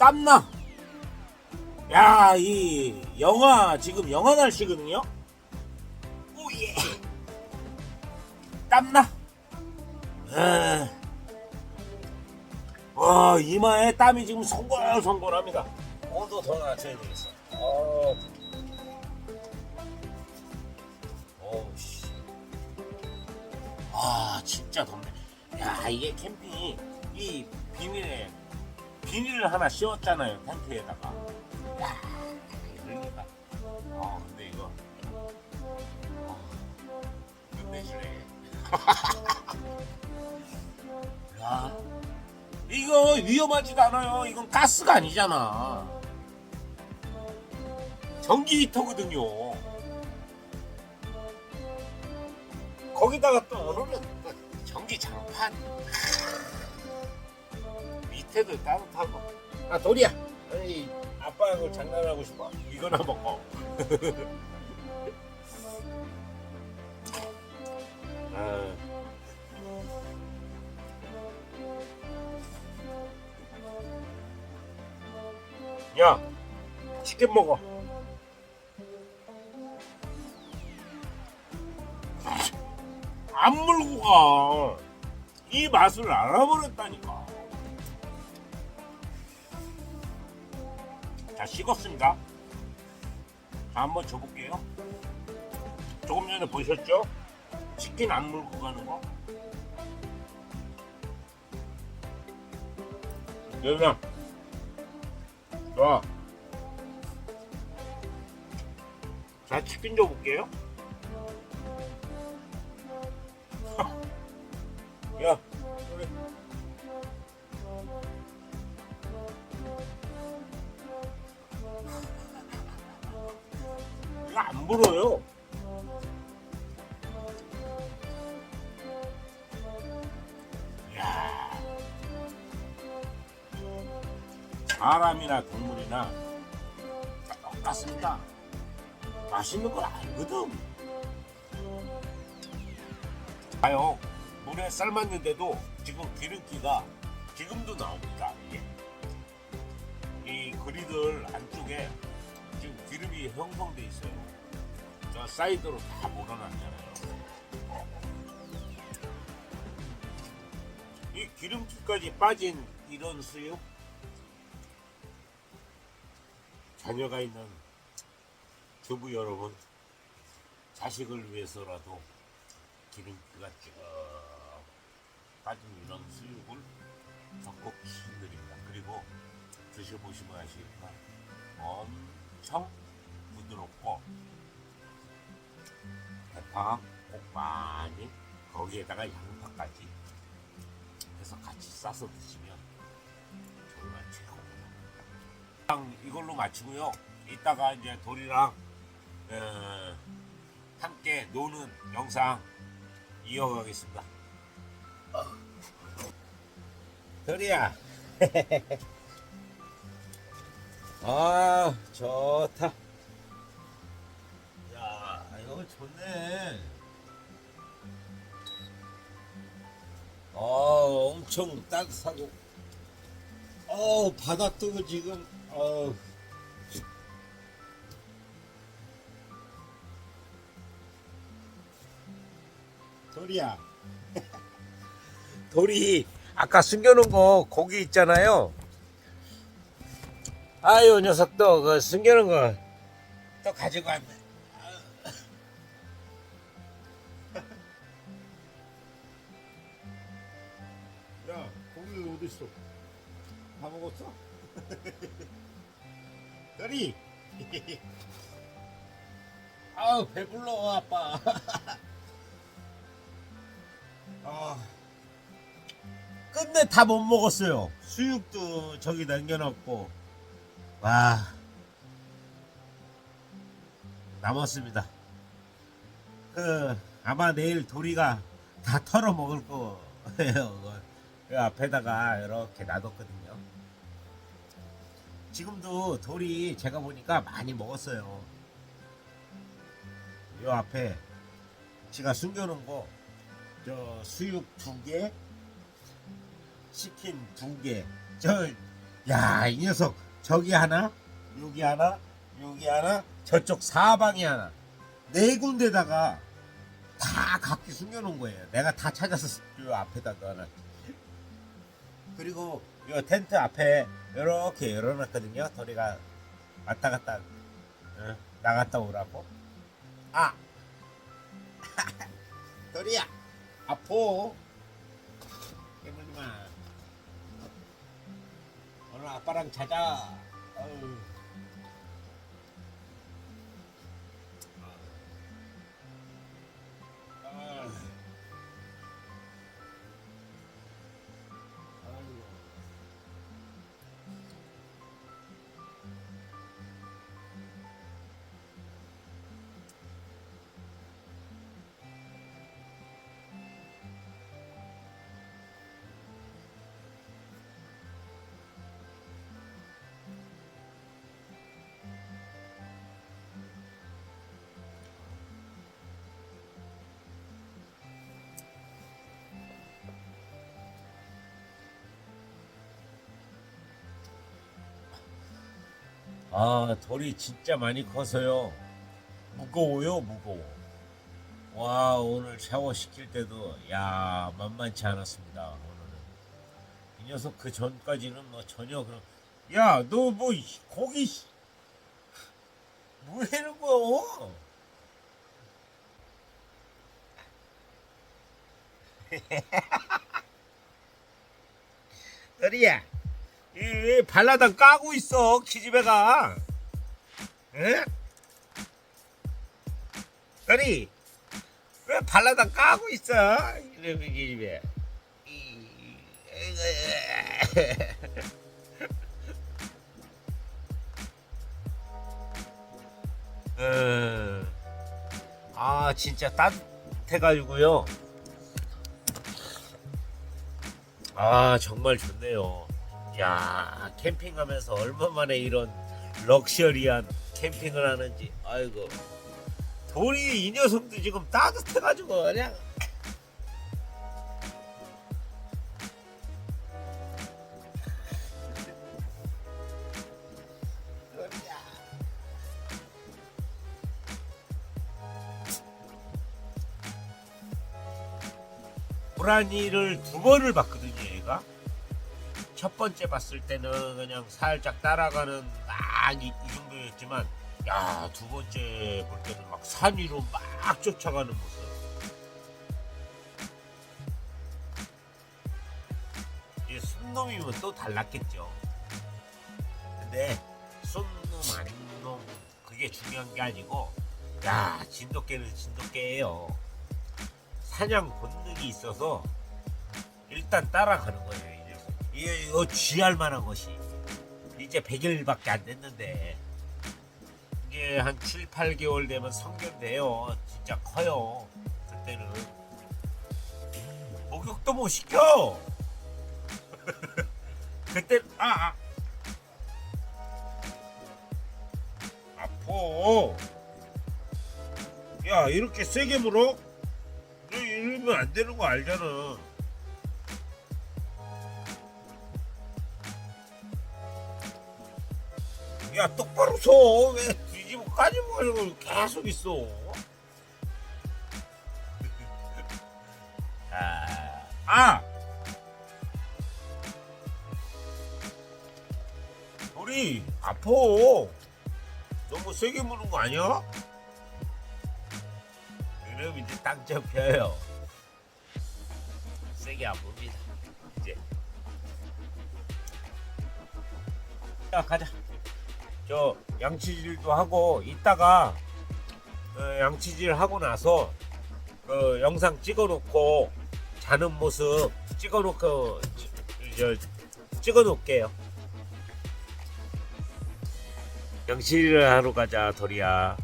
땀나. 야, 이 영하 지금 영하 날씨거든요. 오 예. 땀나. 에. 와 이마에 땀이 지금 송골송골합니다. 옷도 더 낮춰야 되겠어. 어. 어우씨. 아 진짜 덥네. 야 이게 캠핑이 이 비닐에 비닐을 하나 씌웠잖아요 텐트에다가. 야 그러니까. 어 근데 이거 어, 끝내주네. 야 이거 위험하지도 않아요. 이건 가스가 아니잖아. 전기 히터거든요. 거기다가 또 오늘은 또 전기 장판. 밑에도 따뜻하고. 아 도리야. 아니 아빠하고 장난하고 싶어. 이거나 먹어. 아. 야, 치킨 먹어. 안 물고 가. 이 맛을 알아버렸다니까. 자, 식었습니다. 자, 한번 줘볼게요. 조금 전에 보셨죠? 치킨 안 물고 가는 거. 여기랑 좋아. 자, 치킨 줘볼게요. 이거 안 불어요. 야, 사람이나 동물이나 똑같습니다. 맛있는 걸 알거든. 봐요. 물에 삶았는데도 지금 기름기가 지금도 나옵니다. 이게. 이 그리들 안쪽에 지금 기름이 형성돼 있어요. 저 사이드로 다 몰아놨잖아요. 이 기름기까지 빠진 이런 수육 자녀가 있는 주부 여러분 자식을 위해서라도 기름기가 쭉 빠진 이런 수육을 적극 추천드립니다. 그리고 드셔보시면 아시겠지만 엄청 부드럽고 대파 꼭 많이 거기에다가 양파까지 해서 같이 싸서 드시면 정말 최고입니다. 이걸로 마치고요. 이따가 이제 돌이랑 어, 함께 노는 영상 이어가겠습니다. 돌이야. 아 좋다. 좋네. 아 엄청 따뜻하고. 어 바닷도 지금 어. 돌이야. 돌이 아까 숨겨놓은 거 고기 있잖아요. 아유 녀석도 그 숨겨놓은 거 또 가지고 왔네. 고기 어디 있어? 다 먹었어? 돌이. 아우 배불러 아빠. 아. 끝내 다 못 먹었어요. 수육도 저기 남겨놨고, 와, 남았습니다. 그, 아마 내일 도리가 다 털어 먹을 거예요. 그 앞에다가 이렇게 놔뒀거든요. 지금도 돌이 제가 보니까 많이 먹었어요. 요 앞에 제가 숨겨놓은 거, 저 수육 두 개, 치킨 두 개, 저, 야, 이 녀석 저기 하나, 여기 하나, 여기 하나, 저쪽 사방에 하나, 네 군데다가 다 각기 숨겨놓은 거예요. 내가 다 찾아서 요 앞에다 넣어놨. 그리고 요 텐트 앞에 이렇게 열어놨거든요. 도리가 왔다 갔다 어, 나갔다 오라고. 아, 도리야, 아포. 깨물지 마. 오늘 아빠랑 자자. 어우. 아, 돌이 진짜 많이 커서요. 무거워요, 무거워. 와, 오늘 샤워 시킬 때도, 야, 만만치 않았습니다, 오늘은. 이 녀석 그 전까지는 뭐 전혀 그런, 야, 너 뭐, 고기, 씨. 뭐 하는 거야? 떨이야. 이 발라당 까고 있어 기집애가. 에? 딸이 왜 발라당 까고 있어? 이놈의 기집애. 이- 어, 아 진짜 따뜻해가지고요. 아 정말 좋네요 야 캠핑하면서 얼마만에 이런 럭셔리한 캠핑을 하는지. 아이고. 돌이 이 녀석도 지금 따뜻해가지고 그냥. 브라니를 두 번을 얘가 첫 번째 봤을 때는 그냥 살짝 따라가는 막 이, 이 정도였지만 야 두 번째 볼 때는 막 산 위로 막 쫓아가는 모습. 이 순놈이면 또 달랐겠죠. 근데 순놈 아닌 놈 그게 중요한 게 아니고 야 진돗개는 진돗개예요. 사냥 본능이 있어서 일단 따라가는 거예요 이거, 쥐할 만한 것이. 이제 100일밖에 안 됐는데. 이게 한 7, 8개월 되면 성견돼요. 진짜 커요. 그때는. 목욕도 못 시켜! 그때 아, 아. 아파. 야 이렇게 세게 물어? 너 이러면 안 되는 거 알잖아 야 똑바로 서왜 뒤집어? 까지고 가지고 계속 있어. 아, 아! 우리 아파. 너무 세게 무는 거 아니야? 그럼 이제 땅 접혀요. 세게 안 봅니다. 이제. 자 가자 저 양치질도 하고 이따가 어, 양치질 하고 나서 그 영상 찍어놓고 자는 모습 찍어놓고 저, 저 찍어놓을게요. 양치질을 하러 가자 도리야. 야,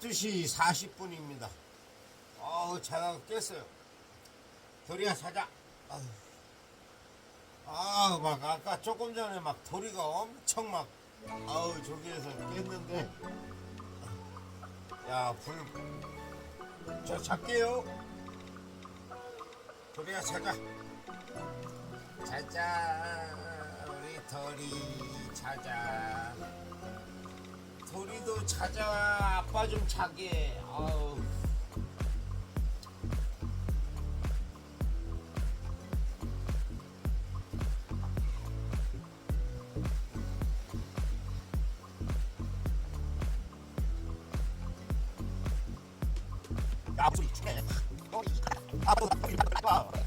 12시 40분입니다. 어우, 자다가 깼어요. 도리야, 자자. 아유. 아, 막 아까 조금 전에 막 도리가 엄청 막 아우 저기에서 깼는데 야, 불. 저 잘게요. 도리야, 자자. 자자. 우리 도리 자자. 도리도 자자. 아빠 좀 자게. 아우. 야, 소리 추해. 도리. 아, 도리. 아, 어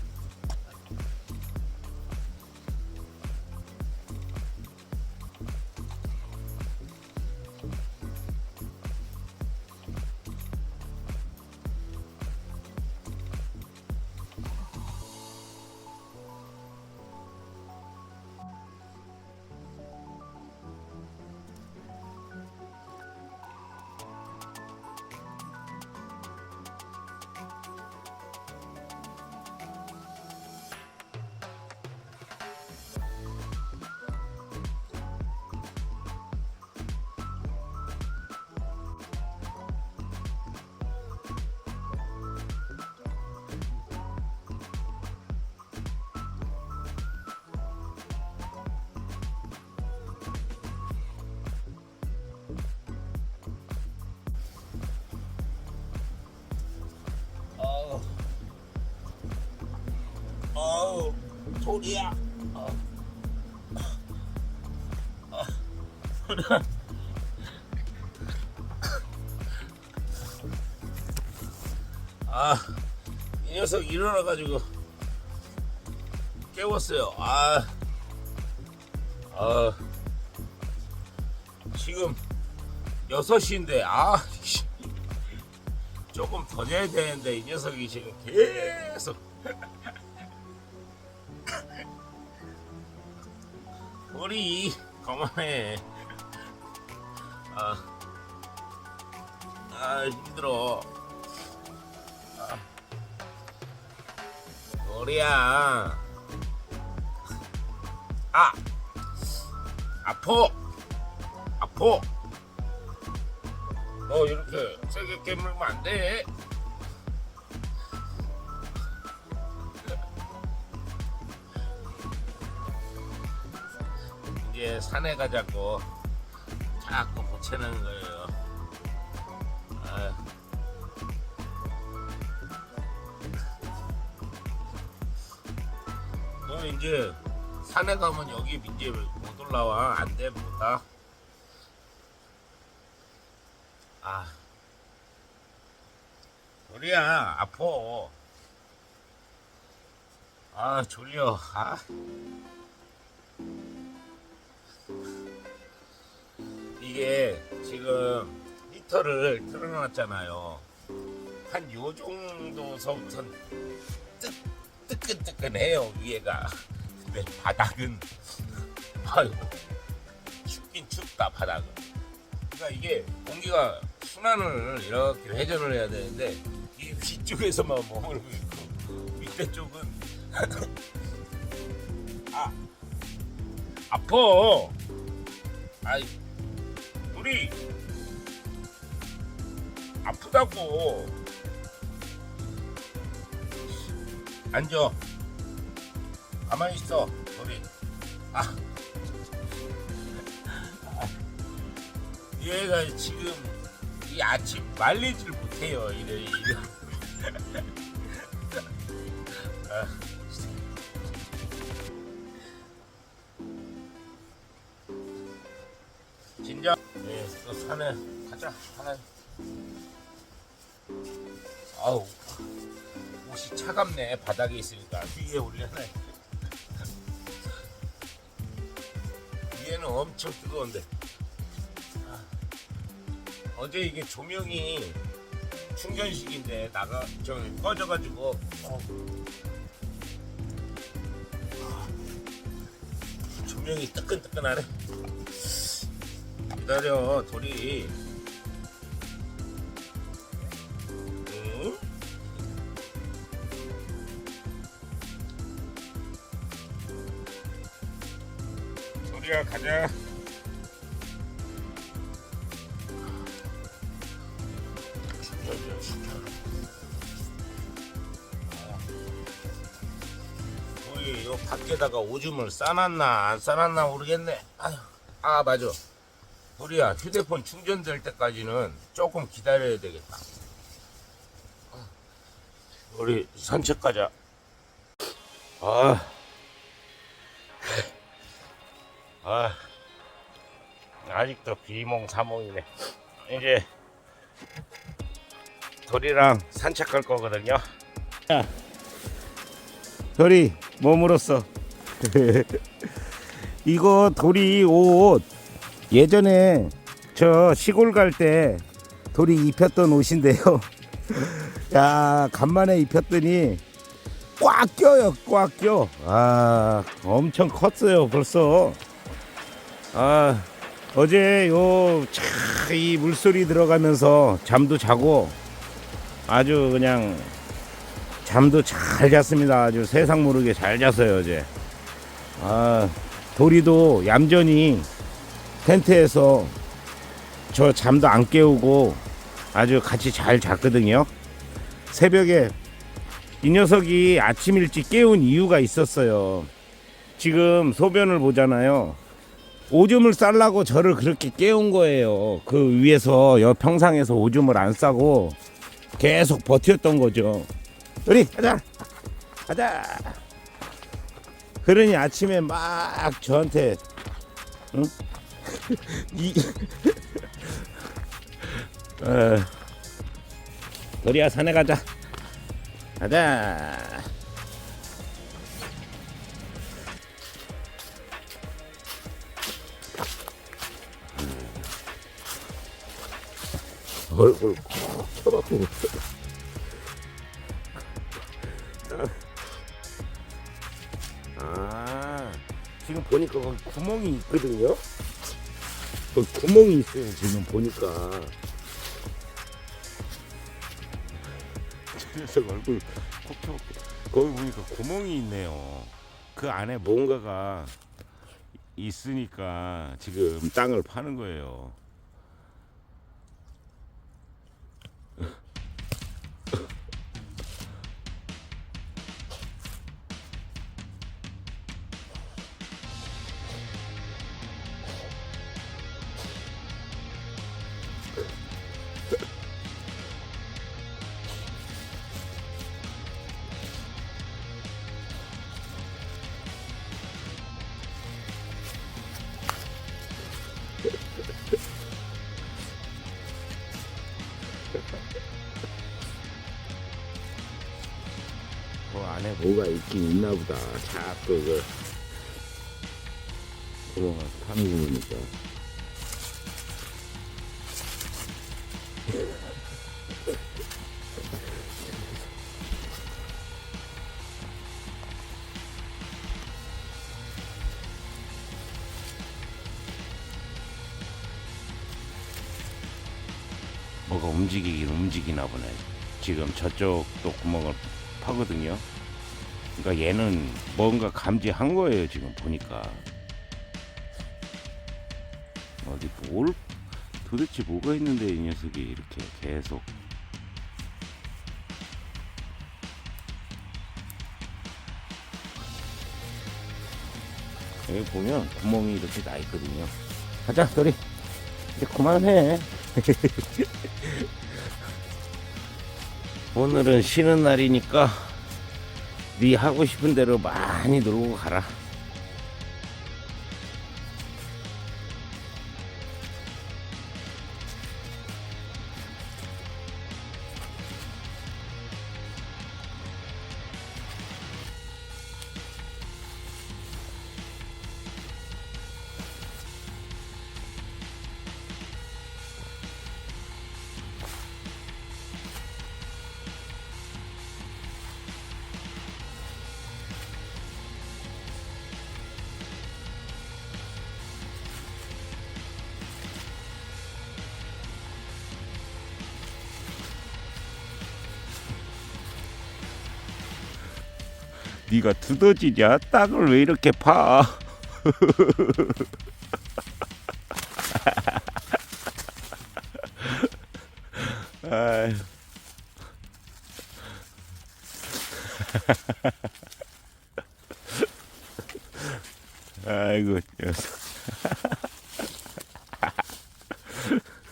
도리야. 어. 어. 아, 이 녀석 일어나가지고 깨웠어요. 아, 아, 지금 6시인데, 아, 씨. 조금 더 자야 되는데 이 녀석이 지금 계속 우리 그만해. 아, 아 힘들어. 아, 우리야. 아 아포 아포 너 이렇게 세게 깨물면 안 돼. 이제 산에 가자고 자꾸 보채는 거예요. 아. 너 이제 산에 가면 여기 이제 못 올라와 안 돼 못다. 아. 우리야 아파. 아 졸려. 아. 이게 지금 히터를 틀어놨잖아요. 한 요 정도서부터 뜨, 뜨끈뜨끈해요 위에가. 근데 바닥은 아유 춥긴 춥다 바닥은. 그러니까 이게 공기가 순환을 이렇게 회전을 해야 되는데 이 위쪽에서만 머물고 있고 밑에 쪽은 아 아파 아이 우리 아프다고. 앉아. 가만히 있어 우리. 아. 얘가 지금 이 아침 말리질 못해요 이래 이래. 아, 네또 산에 가자. 아. 아우. 옷이 차갑네. 바닥에 있으니까. 위에 올려놔. 위에는 엄청 뜨거운데. 어제 이게 조명이 충전식인데 나가 저 꺼져가지고. 어. 아, 조명이 뜨끈뜨끈하네 기다려 돌이. 응? 돌이야 가자. 아, 돌이 요 밖에다가 오줌을 싸놨나 안 싸놨나 모르겠네. 아휴 아 맞아. 우리야 휴대폰 충전될 때까지는 조금 기다려야 되겠다. 우리 산책 가자. 아, 아, 아직도 비몽사몽이네. 이제 돌이랑 산책할 거거든요. 야, 돌이 몸으로써 이거 돌이 옷 예전에 저 시골 갈 때 돌이 입혔던 옷인데요. 야 간만에 입혔더니 꽉 껴요 꽉 껴. 아 엄청 컸어요 벌써. 아 어제 요이 물소리 들어가면서 잠도 자고 아주 그냥 잠도 잘 잤습니다. 아주 세상 모르게 잘 잤어요 어제. 아 도리도 얌전히 텐트에서 저 잠도 안 깨우고 아주 같이 잘 잤거든요. 새벽에 이 녀석이 아침 일찍 깨운 이유가 있었어요. 지금 소변을 보잖아요. 오줌을 싸려고 저를 그렇게 깨운 거예요. 그 위에서 여 평상에서 오줌을 안 싸고 계속 버텼던 거죠. 우리 가자, 가자. 그러니 아침에 막 저한테 응? 이 어, 우리야 산에 가자. 가자. 얼굴 콕 쳐갖고. 아, 지금 보니까 구멍이 있거든요. 거기 구멍이 있어요, 지금 보니까. 그래서 얼굴 콕 쳐갖고. 거기 보니까 구멍이 있네요. 그 안에 뭔가가 있으니까 지금 땅을 파는 거예요. 그 안에 뭐가 있긴 있나 보다. 자꾸 그 구멍을 파는 거 보니까. 뭐가 움직이긴 움직이나 보네. 지금 저쪽도 구멍을 파거든요. 그러니까 얘는 뭔가 감지한 거예요 지금 보니까. 어디 뭘 도대체 뭐가 있는데 이 녀석이 이렇게 계속. 여기 보면 구멍이 이렇게 나 있거든요. 가자 소리. 이제 그만해 오늘은 쉬는 날이니까 네 하고 싶은 대로 많이 놀고 가라. 네가 두더지냐? 땅을 왜 이렇게 파? 아이고 녀석.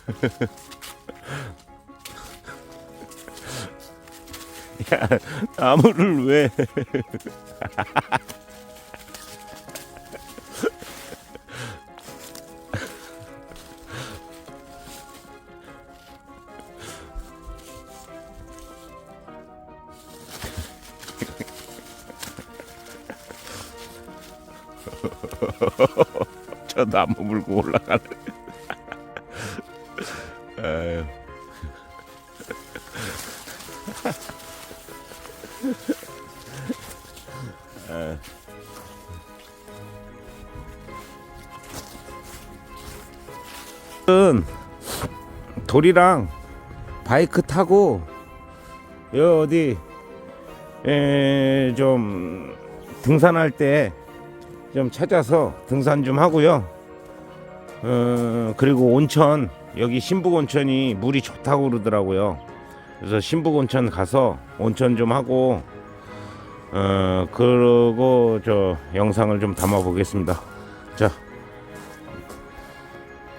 야 나무를 왜? 저 나무 물고 올라가는. 은 돌이랑 바이크 타고 여 어디 에, 좀 등산할 때 좀 찾아서 등산 좀 하고요. 어, 그리고 온천 여기 신북 온천이 물이 좋다고 그러더라고요. 그래서 신북 온천 가서 온천 좀 하고 어, 그러고 저 영상을 좀 담아 보겠습니다.